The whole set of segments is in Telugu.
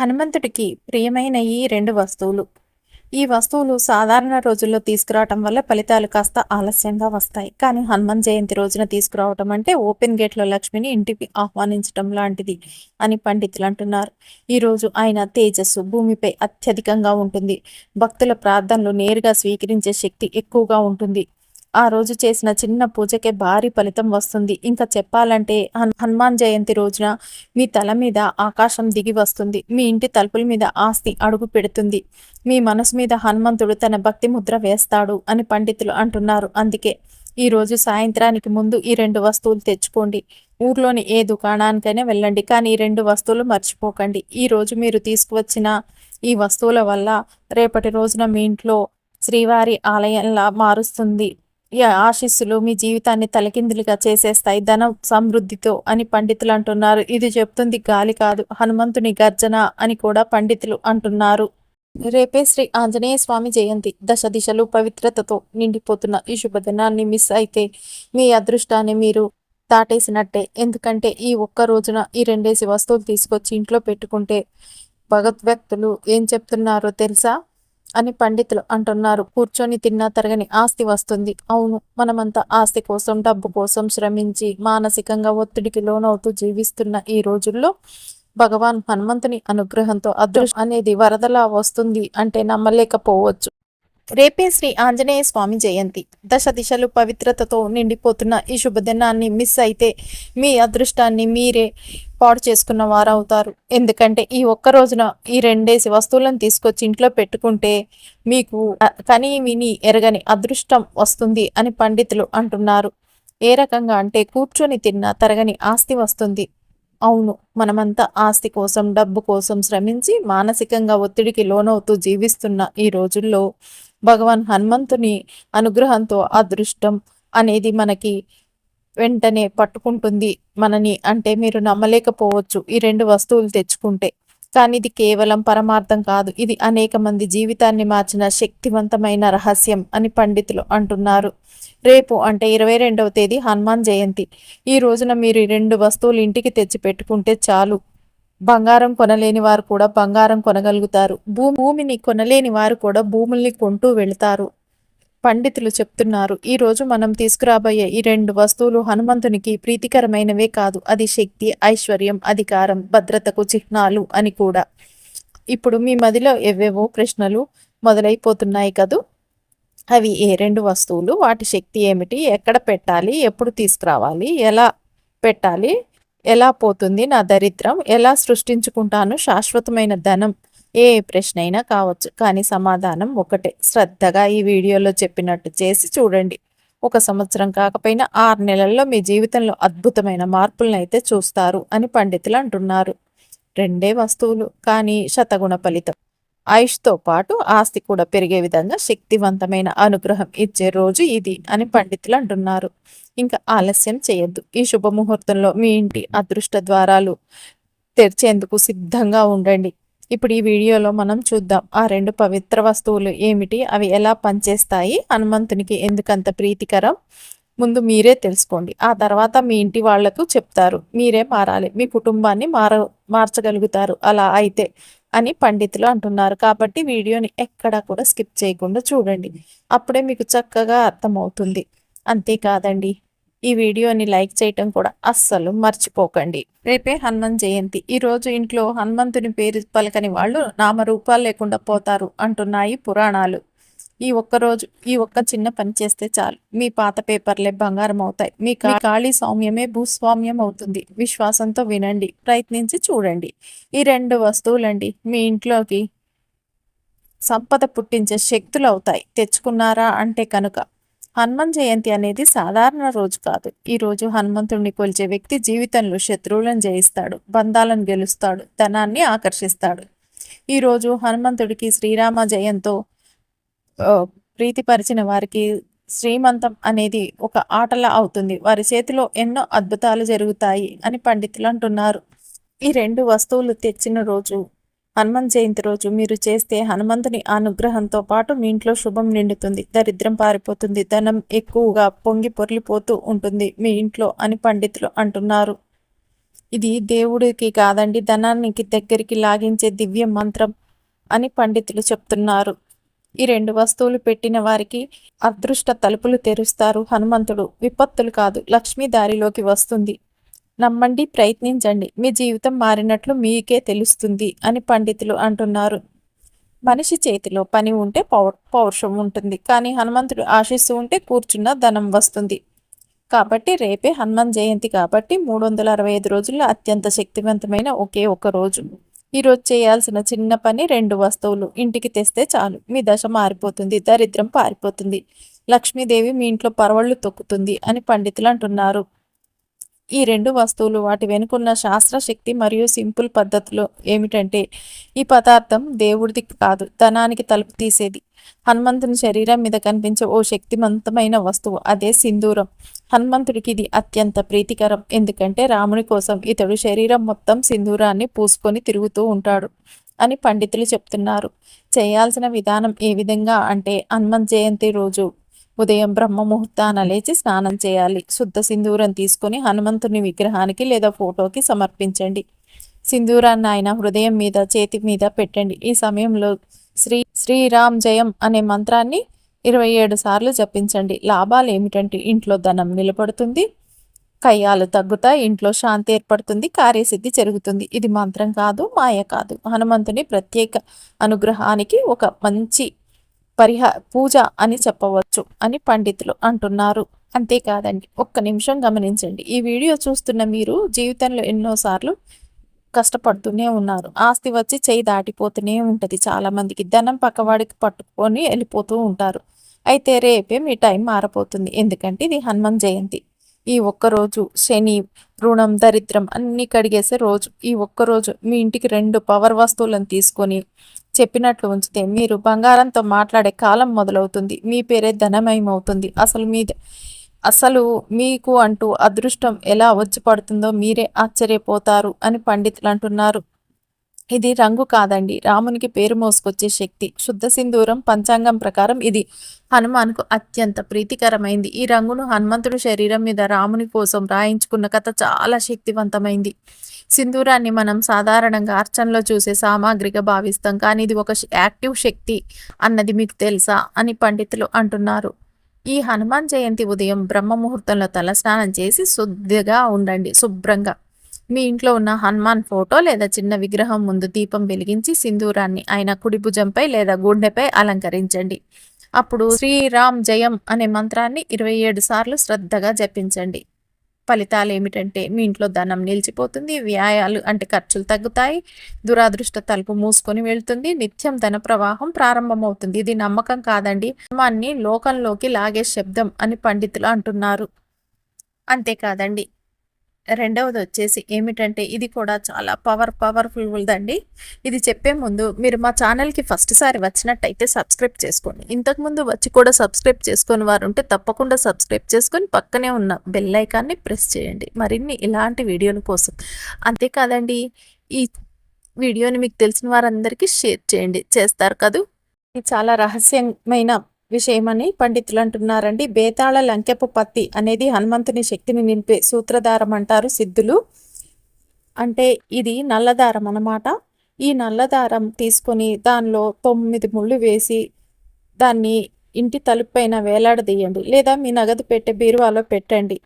హనుమంతుడికి ప్రియమైన ఈ రెండు వస్తువులు. ఈ వస్తువులు సాధారణ రోజుల్లో తీసుకురావటం వల్ల ఫలితాలు కాస్త ఆలస్యంగా వస్తాయి. కానీ హనుమాన్ జయంతి రోజున తీసుకురావటం అంటే ఓపెన్ గేట్లో లక్ష్మిని ఇంటికి ఆహ్వానించటం లాంటిది అని పండితులు అంటున్నారు. ఈరోజు ఆయన తేజస్సు భూమిపై అత్యధికంగా ఉంటుంది. భక్తుల ప్రార్థనలు నేరుగా స్వీకరించే శక్తి ఎక్కువగా ఉంటుంది. ఆ రోజు చేసిన చిన్న పూజకే భారీ ఫలితం వస్తుంది. ఇంకా చెప్పాలంటే హనుమాన్ జయంతి రోజున మీ తల మీద ఆకాశం దిగి వస్తుంది. మీ ఇంటి తలుపుల మీద ఆస్తి అడుగు పెడుతుంది. మీ మనసు మీద హనుమంతుడు తన భక్తి ముద్ర వేస్తాడు అని పండితులు అంటున్నారు. అందుకే ఈ రోజు సాయంత్రానికి ముందు ఈ రెండు వస్తువులు తెచ్చుకోండి. ఊర్లోని ఏ దుకాణానికైనా వెళ్ళండి. కానీ ఈ రెండు వస్తువులు మర్చిపోకండి. ఈ రోజు మీరు తీసుకువచ్చిన ఈ వస్తువుల వల్ల రేపటి రోజున మీ ఇంట్లో శ్రీవారి ఆలయంలా మారుస్తుంది. ఆశీస్సులు మీ జీవితాన్ని తలకిందులుగా చేసేస్తాయి. ధన సమృద్ధితో అని పండితులు అంటున్నారు. ఇది చెప్తుంది గాలి కాదు హనుమంతుని గర్జన అని కూడా పండితులు అంటున్నారు. రేపే శ్రీ ఆంజనేయ స్వామి జయంతి. దశ దిశలు పవిత్రతతో నిండిపోతున్న ఈ శుభదినాన్ని మిస్ అయితే మీ అదృష్టాన్ని మీరు దాటేసినట్టే. ఎందుకంటే ఈ ఒక్క రోజున ఈ రెండేసి వస్తువులు తీసుకొచ్చి ఇంట్లో పెట్టుకుంటే భగవద్వ్యక్తులు ఏం చెప్తున్నారో తెలుసా? అని పండితులు అంటున్నారు. కూర్చొని తిన్నా తరగని ఆస్తి వస్తుంది. అవును మనమంతా ఆస్తి కోసం డబ్బు కోసం శ్రమించి మానసికంగా ఒత్తిడికి లోనవుతూ జీవిస్తున్న ఈ రోజుల్లో భగవాన్ హనుమంతుని అనుగ్రహంతో అదృష్టం అనేది వరదలా వస్తుంది అంటే నమ్మలేకపోవచ్చు. రేపే శ్రీ ఆంజనేయ స్వామి జయంతి. దశ దిశలు పవిత్రతతో నిండిపోతున్న ఈ శుభదినాన్ని మిస్ అయితే మీ అదృష్టాన్ని మీరే పాడు చేసుకున్న వారు అవుతారు ఎందుకంటే ఈ ఒక్క రోజున ఈ రెండేసి వస్తువులను తీసుకొచ్చి ఇంట్లో పెట్టుకుంటే మీకు కని విని ఎరగని అదృష్టం వస్తుంది అని పండితులు అంటున్నారు. ఏ రకంగా అంటే కూర్చొని తిన్న తరగని ఆస్తి వస్తుంది. అవును మనమంతా ఆస్తి కోసం డబ్బు కోసం శ్రమించి మానసికంగా ఒత్తిడికి లోనవుతూ జీవిస్తున్న ఈ రోజుల్లో భగవాన్ హనుమంతుని అనుగ్రహంతో అదృష్టం అనేది మనకి వెంటనే పట్టుకుంటుంది మనని. అంటే మీరు నమ్మలేకపోవచ్చు ఈ రెండు వస్తువులు తెచ్చుకుంటే. కానీ ఇది కేవలం పరమార్థం కాదు. ఇది అనేక మంది జీవితాన్ని మార్చిన శక్తివంతమైన రహస్యం అని పండితులు అంటున్నారు. రేపు అంటే ఇరవై రెండవ తేదీ హనుమాన్ జయంతి. ఈ రోజున మీరు రెండు వస్తువులు ఇంటికి తెచ్చి పెట్టుకుంటే చాలు. బంగారం కొనలేని వారు కూడా బంగారం కొనగలుగుతారు. భూమిని కొనలేని వారు కూడా భూముల్ని కొంటూ వెళతారు. పండితులు చెప్తున్నారు ఈరోజు మనం తీసుకురాబోయే ఈ రెండు వస్తువులు హనుమంతునికి ప్రీతికరమైనవే కాదు. అది శక్తి ఐశ్వర్యం అధికారం భద్రతకు చిహ్నాలు అని కూడా. ఇప్పుడు మీ మదిలో ఎవేవో ప్రశ్నలు మొదలైపోతున్నాయి కదూ? అవి ఏ రెండు వస్తువులు? వాటి శక్తి ఏమిటి? ఎక్కడ పెట్టాలి? ఎప్పుడు తీసుకురావాలి? ఎలా పెట్టాలి? ఎలా పోతుంది నా దరిద్రం? ఎలా సృష్టించుకుంటాను? శాశ్వతమైన ధనం ఏ ప్రశ్న అయినా కావచ్చు. కానీ సమాధానం ఒకటే. శ్రద్ధగా ఈ వీడియోలో చెప్పినట్టు చేసి చూడండి. ఒక సంవత్సరం కాకపోయినా ఆరు నెలల్లో మీ జీవితంలో అద్భుతమైన మార్పులను అయితే చూస్తారు అని పండితులు అంటున్నారు. రెండే వస్తువులు కానీ శతగుణ ఫలితం. ఆయుష్తో పాటు ఆస్తి కూడా పెరిగే విధంగా శక్తివంతమైన అనుగ్రహం ఇచ్చే రోజు ఇది అని పండితులు అంటున్నారు. ఇంకా ఆలస్యం చేయొద్దు. ఈ శుభముహూర్తంలో మీ ఇంటి అదృష్ట ద్వారాలు తెరిచేందుకు సిద్ధంగా ఉండండి. ఇప్పుడు ఈ వీడియోలో మనం చూద్దాం. ఆ రెండు పవిత్ర వస్తువులు ఏమిటి? అవి ఎలా పనిచేస్తాయి? హనుమంతునికి ఎందుకంత ప్రీతికరం? ముందు మీరే తెలుసుకోండి. ఆ తర్వాత మీ ఇంటి వాళ్ళకు చెప్తారు. మీరే మారాలి. మీ కుటుంబాన్ని మార మార్చగలుగుతారు. అలా అయితే అని పండితులు అంటున్నారు. కాబట్టి వీడియోని ఎక్కడా కూడా స్కిప్ చేయకుండా చూడండి. అప్పుడే మీకు చక్కగా అర్థమవుతుంది. అంతేకాదండి ఈ వీడియోని లైక్ చేయటం కూడా అస్సలు మర్చిపోకండి. రేపే హనుమన్ జయంతి. ఈరోజు ఇంట్లో హనుమంతుని పేరు పలకని వాళ్ళు నామరూపాలు లేకుండా పోతారు అంటున్నాయి పురాణాలు. ఈ ఒక్క రోజు ఈ ఒక్క చిన్న పని చేస్తే చాలు. మీ పాత పేపర్లే బంగారం అవుతాయి. మీ ఖాళీ సౌమ్యమే భూస్వామ్యం అవుతుంది. విశ్వాసంతో వినండి. ప్రయత్నించి చూడండి. ఈ రెండు వస్తువులండి మీ ఇంట్లోకి సంపద పుట్టించే శక్తులు అవుతాయి తెచ్చుకున్నారా అంటే కనుక హనుమాన్ జయంతి అనేది సాధారణ రోజు కాదు. ఈ రోజు హనుమంతుడిని కొలిచే వ్యక్తి జీవితంలో శత్రువులను జయిస్తాడు. బంధాలను గెలుస్తాడు. ధనాన్ని ఆకర్షిస్తాడు. ఈరోజు హనుమంతుడికి శ్రీరామ జయంతో ప్రీతిపరిచిన వారికి శ్రీమంతం అనేది ఒక ఆటలా అవుతుంది. వారి చేతిలో ఎన్నో అద్భుతాలు జరుగుతాయి అని పండితులు అంటున్నారు. ఈ రెండు వస్తువులు తెచ్చిన రోజు హనుమన్ జయంతి రోజు మీరు చేస్తే హనుమంతుని అనుగ్రహంతో పాటు మీ ఇంట్లో శుభం నిండుతుంది దరిద్రం పారిపోతుంది ధనం ఎక్కువగా పొంగి పొర్లిపోతూ ఉంటుంది మీ ఇంట్లో అని పండితులు అంటున్నారు. ఇది దేవుడికి కాదండి ధనానికి దగ్గరికి లాగించే దివ్య మంత్రం అని పండితులు చెప్తున్నారు. ఈ రెండు వస్తువులు పెట్టిన వారికి అదృష్ట తలుపులు తెరుస్తారు. హనుమంతుడు విపత్తులు కాదు లక్ష్మీ దారిలోకి వస్తుంది. నమ్మండి ప్రయత్నించండి. మీ జీవితం మారినట్లు మీకే తెలుస్తుంది అని పండితులు అంటున్నారు. మనిషి చేతిలో పని ఉంటే పౌ పౌరుషం ఉంటుంది. కానీ హనుమంతుడు ఆశిస్తూ ఉంటే కూర్చున్న ధనం వస్తుంది. కాబట్టి రేపే హనుమాన్ జయంతి కాబట్టి మూడు వందల అరవై ఐదు రోజుల్లో అత్యంత శక్తివంతమైన ఒకే ఒక రోజు. ఈరోజు చేయాల్సిన చిన్న పని రెండు వస్తువులు. ఇంటికి తెస్తే చాలు. మీ దశ మారిపోతుంది. దరిద్రం పారిపోతుంది. లక్ష్మీదేవి మీ ఇంట్లో పరవళ్ళు తొక్కుతుంది అని పండితులు అంటున్నారు. ఈ రెండు వస్తువులు వాటి వెనుకున్న శాస్త్రశక్తి మరియు సింపుల్ పద్ధతులు ఏమిటంటే ఈ పదార్థం దేవుడిది కాదు ధనానికి తలుపు తీసేది. హనుమంతుని శరీరం మీద కనిపించే ఓ శక్తివంతమైన వస్తువు అదే సింధూరం. హనుమంతుడికి ఇది అత్యంత ప్రీతికరం. ఎందుకంటే రాముని కోసం ఇతడు శరీరం మొత్తం సింధూరాన్ని పూసుకొని తిరుగుతూ ఉంటాడు అని పండితులు చెప్తున్నారు. చేయాల్సిన విధానం ఏ విధంగా అంటే హనుమంత్ జయంతి రోజు ఉదయం బ్రహ్మ ముహూర్తాన లేచి స్నానం చేయాలి. శుద్ధ సింధూరం తీసుకొని హనుమంతుని విగ్రహానికి లేదా ఫోటోకి సమర్పించండి. సింధూరాన్ని ఆయన హృదయం మీద చేతి మీద పెట్టండి. ఈ సమయంలో శ్రీ శ్రీరామ్ జయం అనే మంత్రాన్ని ఇరవై ఏడు సార్లు జపించండి. లాభాలు ఏమిటంటే ఇంట్లో ధనం నిలబడుతుంది కయ్యాలు తగ్గుతాయి ఇంట్లో శాంతి ఏర్పడుతుంది కార్యసిద్ధి జరుగుతుంది. ఇది మంత్రం కాదు మాయ కాదు. హనుమంతుని ప్రత్యేక అనుగ్రహానికి ఒక మంచి పరిహా పూజ అని చెప్పవచ్చు అని పండితులు అంటున్నారు. అంతేకాదండి ఒక్క నిమిషం గమనించండి. ఈ వీడియో చూస్తున్న మీరు జీవితంలో ఎన్నోసార్లు కష్టపడుతూనే ఉన్నారు. ఆస్తి వచ్చి చేయి దాటిపోతూనే ఉంటుంది. చాలామందికి ధనం పక్కవాడికి పట్టుకొని వెళ్ళిపోతూ ఉంటారు. అయితే రేపే మీ టైం మారపోతుంది ఎందుకంటే ఇది హనుమాన్ జయంతి. ఈ ఒక్కరోజు శని రుణం దరిద్రం అన్నీ కడిగేసే రోజు. ఈ ఒక్కరోజు మీ ఇంటికి రెండు పవర్ వస్తువులను తీసుకొని చెప్పినట్లు ఉంచితే మీరు బంగారంతో మాట్లాడే కాలం మొదలవుతుంది. మీ పేరే ధనమయమవుతుంది. అసలు మీ అసలు మీకు అంటూ అదృష్టం ఎలా వచ్చి పడుతుందో మీరే ఆశ్చర్యపోతారు అని పండితులు అంటున్నారు. ఇది రంగు కాదండి. రామునికి పేరు మోసుకొచ్చే శక్తి. శుద్ధ సింధూరం పంచాంగం ప్రకారం ఇది. హనుమాన్కు అత్యంత ప్రీతికరమైంది. ఈ రంగును హనుమంతుడి శరీరం మీద రాముని కోసం రాయించుకున్న కథ చాలా శక్తివంతమైంది. సింధూరాన్ని మనం సాధారణంగా అర్చనలో చూసే సామాగ్రిగా భావిస్తాం. కానీ ఇది ఒక యాక్టివ్ శక్తి అన్నది మీకు తెలుసా అని పండితులు అంటున్నారు. ఈ హనుమాన్ జయంతి ఉదయం బ్రహ్మ ముహూర్తంలో తలస్నానం చేసి శుద్ధిగా ఉండండి. శుభ్రంగా. మీ ఇంట్లో ఉన్న హనుమాన్ ఫోటో లేదా చిన్న విగ్రహం ముందు దీపం వెలిగించి సింధూరాన్ని ఆయన కుడి భుజంపై లేదా గుండెపై అలంకరించండి. అప్పుడు శ్రీరామ్ జయం అనే మంత్రాన్ని ఇరవై ఏడు సార్లు శ్రద్ధగా జపించండి. ఫలితాలు ఏమిటంటే మీ ఇంట్లో ధనం నిలిచిపోతుంది వ్యాయాలు అంటే ఖర్చులు తగ్గుతాయి దురాదృష్ట తలుపు మూసుకొని వెళ్తుంది నిత్యం ధన ప్రవాహం ప్రారంభమవుతుంది. ఇది నమ్మకం కాదండి. ధర్మాన్ని లోకంలోకి లాగే శబ్దం అని పండితులు అంటున్నారు. అంతేకాదండి. రెండవది వచ్చేసి ఏమిటంటే ఇది కూడా చాలా పవర్ పవర్ఫుల్ దండి ఇది చెప్పే ముందు మీరు మా ఛానల్కి ఫస్ట్ సారి వచ్చినట్టయితే సబ్స్క్రైబ్ చేసుకోండి. ఇంతకుముందు వచ్చి కూడా సబ్స్క్రైబ్ చేసుకుని వారు ఉంటే తప్పకుండా సబ్స్క్రైబ్ చేసుకొని పక్కనే ఉన్న బెల్ ఐకాన్ని ప్రెస్ చేయండి. మరిన్ని ఇలాంటి వీడియోల కోసం. అంతేకాదండి ఈ వీడియోని మీకు తెలిసిన వారందరికీ షేర్ చేయండి. చేస్తారు కదూ? ఇది చాలా రహస్యమైన విషయమని పండితులు అంటున్నారండి బేతాళ లంకెపు పత్తి అనేది హనుమంతుని శక్తిని నింపే సూత్రధారం అంటారు సిద్ధులు. అంటే ఇది నల్లదారం అన్నమాట. ఈ నల్లదారం తీసుకొని దానిలో తొమ్మిది ముళ్ళు వేసి దాన్ని ఇంటి తలుపు పైన వేలాడదీయండి. లేదా మీ నగదు పెట్టే బీరువాలో పెట్టండి.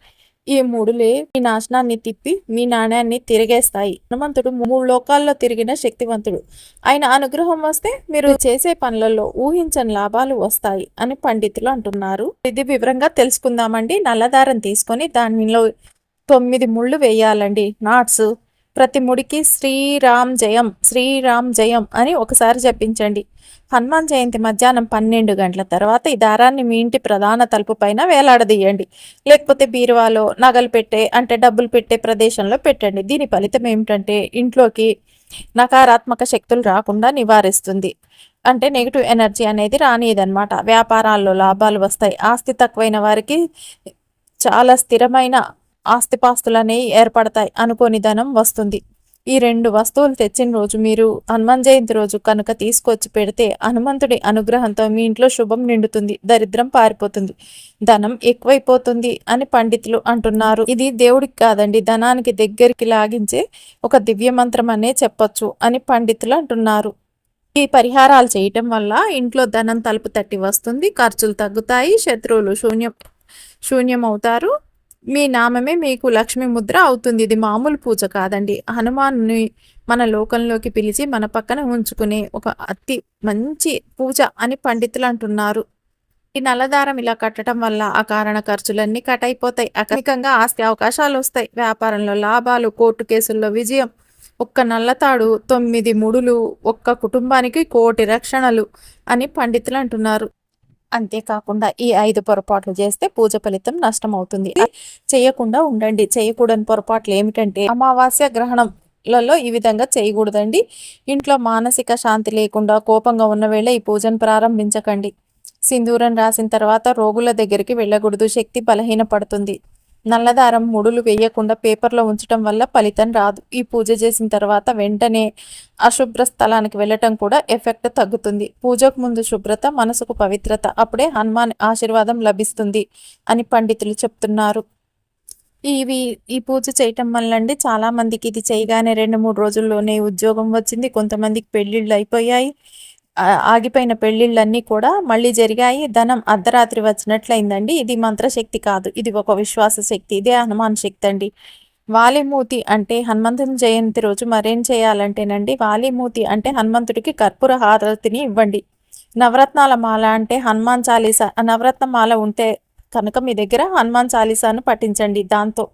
ఈ మూడులే మీ నాశనాన్ని తిప్పి మీ నాణ్యాన్ని తిరిగేస్తాయి. హనుమంతుడు మూడు లోకాల్లో తిరిగిన శక్తివంతుడు. ఆయన అనుగ్రహం వస్తే మీరు చేసే పనులలో ఊహించని లాభాలు వస్తాయి అని పండితులు అంటున్నారు. ఇది వివరంగా తెలుసుకుందామండి. నల్లదారం తీసుకొని దానిలో తొమ్మిది ముళ్ళు వేయాలండి. నాట్స్ ప్రతి ముడికి శ్రీరామ్ జయం శ్రీరామ్ జయం అని ఒకసారి జపించండి. హనుమాన్ జయంతి మధ్యాహ్నం పన్నెండు గంటల తర్వాత ఈ దారాన్ని మీ ఇంటి ప్రధాన తలుపు పైన వేలాడదీయండి. లేకపోతే బీరువాలో నగలు పెట్టే అంటే డబ్బులు పెట్టే ప్రదేశంలో పెట్టండి. దీని ఫలితం ఏమిటంటే ఇంట్లోకి నకారాత్మక శక్తులు రాకుండా నివారిస్తుంది. అంటే నెగిటివ్ ఎనర్జీ అనేది రానియదనమాట వ్యాపారాల్లో లాభాలు వస్తాయి. ఆస్తి తక్కువైన వారికి చాలా స్థిరమైన ఆస్తిపాస్తులు అనేవి ఏర్పడతాయి అనుకోని ధనం వస్తుంది. ఈ రెండు వస్తువులు తెచ్చిన రోజు మీరు హనుమాన్ జయంతి రోజు కనుక తీసుకొచ్చి పెడితే హనుమంతుడి అనుగ్రహంతో మీ ఇంట్లో శుభం నిండుతుంది దరిద్రం పారిపోతుంది. ధనం ఎక్కువైపోతుంది అని పండితులు అంటున్నారు. ఇది దేవుడికి కాదండి ధనానికి దగ్గరికి లాగించే ఒక దివ్య మంత్రం అనే చెప్పొచ్చు అని పండితులు అంటున్నారు. ఈ పరిహారాలు చేయటం వల్ల ఇంట్లో ధనం తలుపు తట్టి వస్తుంది ఖర్చులు తగ్గుతాయి శత్రువులు శూన్యం శూన్యం అవుతారు మీ నామమే మీకు లక్ష్మీ ముద్ర అవుతుంది. ఇది మామూలు పూజ కాదండి. హనుమాన్ని మన లోకంలోకి పిలిచి మన పక్కన ఉంచుకునే ఒక అతి మంచి పూజ అని పండితులు అంటున్నారు. ఈ నల్లదారం ఇలా కట్టడం వల్ల ఆ కారణ ఖర్చులన్నీ కట్ అయిపోతాయి. అకనికంగా ఆస్తి అవకాశాలు వస్తాయి. వ్యాపారంలో లాభాలు కోర్టు కేసుల్లో విజయం ఒక్క నల్లతాడు తొమ్మిది ముడులు ఒక్క కుటుంబానికి కోటి రక్షణలు అని పండితులు అంటున్నారు. అంతేకాకుండా ఈ ఐదు పొరపాట్లు చేస్తే పూజ ఫలితం నష్టం అవుతుంది చేయకుండా ఉండండి. చేయకూడని పొరపాట్లు ఏమిటంటే అమావాస్య గ్రహణం లలో ఈ విధంగా చేయకూడదండి. ఇంట్లో మానసిక శాంతి లేకుండా కోపంగా ఉన్న వేళ ఈ పూజను ప్రారంభించకండి. సింధూరం రాసిన తర్వాత రోగుల దగ్గరికి వెళ్ళకూడదు. శక్తి బలహీనపడుతుంది. నల్లదారం ముడులు వేయకుండా పేపర్లో ఉంచడం వల్ల ఫలితం రాదు. ఈ పూజ చేసిన తర్వాత వెంటనే అశుభ్ర స్థలానికి వెళ్ళటం కూడా ఎఫెక్ట్ తగ్గుతుంది. పూజకు ముందు శుభ్రత మనసుకు పవిత్రత అప్పుడే హనుమాన్ ఆశీర్వాదం లభిస్తుంది అని పండితులు చెప్తున్నారు. ఇవి ఈ పూజ చేయటం వల్ల అండి చాలామందికి ఇది చేయగానే రెండు మూడు రోజుల్లోనే ఉద్యోగం వచ్చింది. కొంతమందికి పెళ్ళిళ్ళు అయిపోయాయి. ఆగిపోయిన పెళ్ళిళ్ళన్నీ కూడా మళ్ళీ జరిగాయి. ధనం అర్ధరాత్రి వచ్చినట్లయిందండి. ఇది మంత్రశక్తి కాదు. ఇది ఒక విశ్వాస శక్తి. ఇదే హనుమాన్ శక్తి అండి. వాలిమూతి అంటే హనుమంతుని జయంతి రోజు మరేం చేయాలంటేనండి వాలిమూతి అంటే హనుమంతుడికి కర్పూర హారతిని ఇవ్వండి. నవరత్నాల మాల అంటే హనుమాన్ చాలీసా. నవరత్న మాల ఉంటే కనుక మీ దగ్గర హనుమాన్ చాలీసాను పఠించండి దాంతో.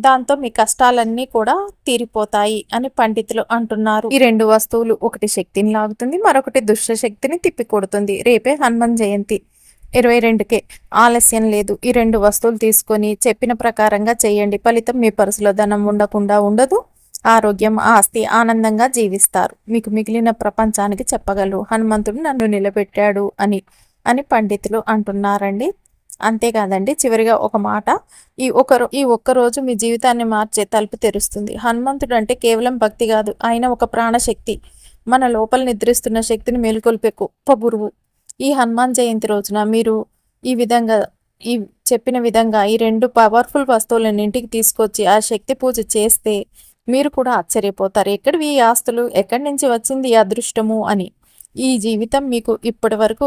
దాంతో మీ కష్టాలన్నీ కూడా తీరిపోతాయి అని పండితులు అంటున్నారు. ఈ రెండు వస్తువులు ఒకటి శక్తిని లాగుతుంది మరొకటి దుష్ట శక్తిని తిప్పికొడుతుంది. రేపే హనుమాన్ జయంతి. ఇరవై రెండుకే. ఆలస్యం లేదు. ఈ రెండు వస్తువులు తీసుకొని చెప్పిన ప్రకారంగా చేయండి. ఫలితం మీ పరుసులో ధనం ఉండకుండా ఉండదు. ఆరోగ్యం ఆస్తి ఆనందంగా జీవిస్తారు. మీకు మిగిలిన ప్రపంచానికి చెప్పగలరు. హనుమంతుడు నన్ను నిలబెట్టాడు అని అని పండితులు అంటున్నారండి. అంతేకాదండి చివరిగా ఒక మాట. ఈ ఒక ఈ ఒక్కరోజు మీ జీవితాన్ని మార్చే తలుపు తెరుస్తుంది. హనుమంతుడు అంటే కేవలం భక్తి కాదు ఆయన ఒక ప్రాణశక్తి. మన లోపల నిద్రిస్తున్న శక్తిని మేలుకొల్పే గొప్ప గురువు ఈ హనుమాన్ జయంతి రోజున మీరు ఈ విధంగా ఈ చెప్పిన విధంగా ఈ రెండు పవర్ఫుల్ వస్తువులను ఇంటికి తీసుకొచ్చి ఆ శక్తి పూజ చేస్తే మీరు కూడా ఆశ్చర్యపోతారు. ఎక్కడివి ఈ ఆస్తులు ఎక్కడి నుంచి వచ్చింది ఈ అదృష్టము అని. ఈ జీవితం మీకు ఇప్పటి వరకు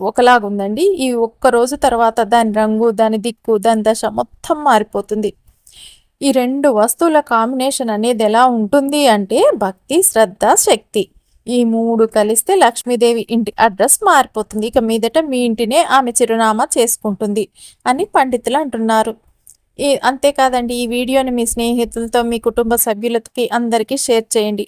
ఒకలాగా ఉందండి. ఈ ఒక్క రోజు తర్వాత దాని రంగు దాని దిక్కు దాని దశ మొత్తం మారిపోతుంది. ఈ రెండు వస్తువుల కాంబినేషన్ అనేది ఎలా ఉంటుంది అంటే భక్తి శ్రద్ధ శక్తి. ఈ మూడు కలిస్తే లక్ష్మీదేవి ఇంటి అడ్రస్ మారిపోతుంది. ఇక మీదట మీ ఇంటినే ఆమె చిరునామా చేసుకుంటుంది అని పండితులు అంటున్నారు. ఈ అంతేకాదండి ఈ వీడియోని మీ స్నేహితులతో మీ కుటుంబ సభ్యులకి అందరికీ షేర్ చేయండి.